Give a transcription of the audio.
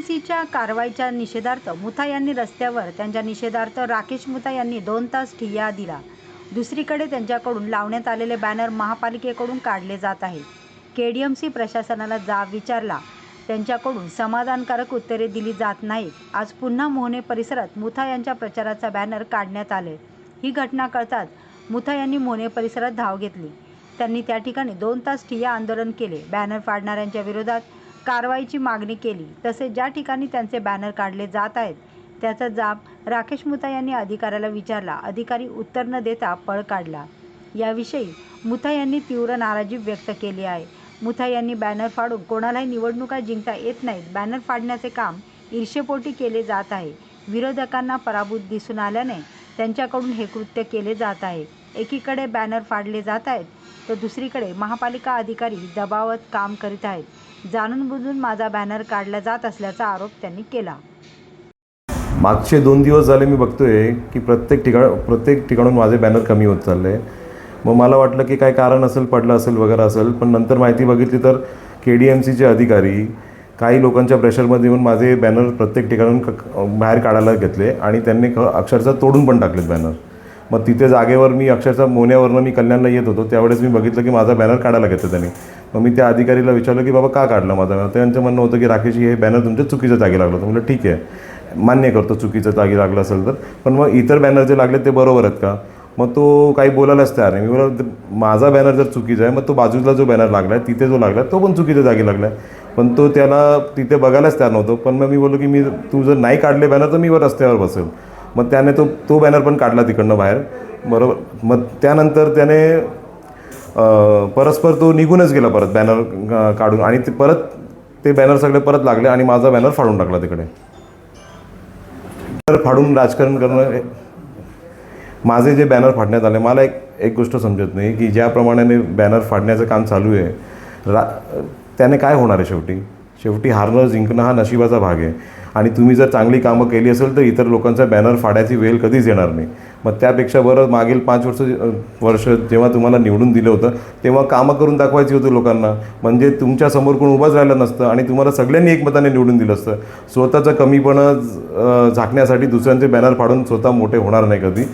सीच्या कारवाईच्या निषेधार्थ मुथा यांनी रस्त्यावर त्यांच्या निषेधार्थ राकेश मुथा यांनी दोन तास ठिय्या दिला. दुसरीकडे त्यांच्याकडून लावण्यात आलेले बॅनर महापालिकेकडून काढले जात आहे केडीएमसी प्रशासनाला जाब विचारला. त्यांच्याकडून समाधानकारक उत्तरे दिली जात नाहीत. आज पुन्हा मोहने परिसरात मुथा यांच्या प्रचाराचा बॅनर काढण्यात आले. ही घटना कळताच मुथा यांनी मोहने परिसरात धाव घेतली. त्यांनी त्या ठिकाणी दोन तास ठिय्या आंदोलन केले. बॅनर फाडणाऱ्यांच्या विरोधात कारवाईची मागणी केली. तसेच ज्या ठिकाणी त्यांचे बॅनर काढले जात आहेत त्याचा जाब राकेश मुथा यांनी अधिकाऱ्याला विचारला. अधिकारी उत्तर न देता पळ काढला. याविषयी मुथा यांनी तीव्र नाराजी व्यक्त केली आहे. मुथा यांनी बॅनर फाडून कोणालाही निवडणुका जिंकता येत नाहीत. बॅनर फाडण्याचे काम ईर्षेपोटी केले जात आहे. विरोधकांना पराभूत दिसून आल्याने त्यांच्याकडून हे कृत्य केले जात आहे. एकीकडे बॅनर फाडले जात आहेत तर दुसरीकडे महापालिका अधिकारी दबावत काम करीत आहेत. जाणून बुजून माझा बॅनर काढला जात असल्याचा आरोप त्यांनी केला. मागचे दोन दिवस झाले मी बघतोय की प्रत्येक ठिकाण प्रत्येक ठिकाणून माझे बॅनर कमी होत चालले आहे मग मला वाटलं की काय कारण असेल पडलं असेल वगैरे असेल पण नंतर माहिती बघितली तर के डी एम सीचे अधिकारी काही लोकांच्या प्रेशरमध्ये येऊन माझे बॅनर प्रत्येक ठिकाणून क- बाहेर काढायला घेतले आणि त्यांनी क अक्षरशः तोडून पण टाकलेत बॅनर. मग तिथे जागेवर मी अक्षरशः मोन्यावरनं मी कल्याणला येत होतो. त्यावेळेस मी बघितलं की माझा बॅनर काढायला घेतलं त्यांनी. मग मी त्या अधिकारीला विचारलं की बाबा का काढला माझा बॅनर? त्यांचं म्हणणं होतं की राकेशजी हे बॅनर तुमच्या चुकीच्या जागी लागलं. होतं म्हटलं ठीक आहे. मान्य करतो चुकीचं जागी लागलं असेल तर. पण मग इतर बॅनर जे लागले ते बरोबर आहेत का? मग तो काही बोलायलाच तयार नाही. मी बोला माझा बॅनर जर चुकीचा आहे मग तो बाजूला जो बॅनर लागला आहे तिथे जो लागला तो पण चुकीच्या जागी लागला आहे पण तो त्याला तिथे बघायलाच तयार नव्हतो. पण मग मी बोललो की मी तू जर नाही काढले बॅनर तर मी वर रस्त्यावर बसेल. मग त्याने तो तो बॅनर पण काढला तिकडनं बाहेर. बरोबर. मग त्यानंतर त्याने परस्पर तो निघूनच गेला परत बॅनर काढून. आणि ते परत ते बॅनर सगळे परत लागले आणि माझा बॅनर फाडून टाकला तिकडे. बॅनर फाडून राजकारण करणं माझे जे बॅनर फाडण्यात आले मला एक एक गोष्ट समजत नाही की ज्याप्रमाणे बॅनर फाडण्याचं काम चालू आहे रा त्याने काय होणार आहे शेवटी? शेवटी हारणं जिंकणं हा नशिबाचा भाग आहे. आणि तुम्ही जर चांगली कामं केली असेल तर इतर लोकांचा बॅनर फाडायची वेळ कधीच येणार नाही. मग त्यापेक्षा बरं मागील पाच वर्ष वर्ष जेव्हा तुम्हाला निवडून दिलं होतं तेव्हा कामं करून दाखवायची होती लोकांना. म्हणजे तुमच्यासमोर कोण उभाच राहिलं नसतं आणि तुम्हाला सगळ्यांनी एकमताने निवडून दिलं असतं. स्वतःचं कमीपणा झाकण्यासाठी दुसऱ्यांचे बॅनर फाडून स्वतः मोठे होणार नाही कधी.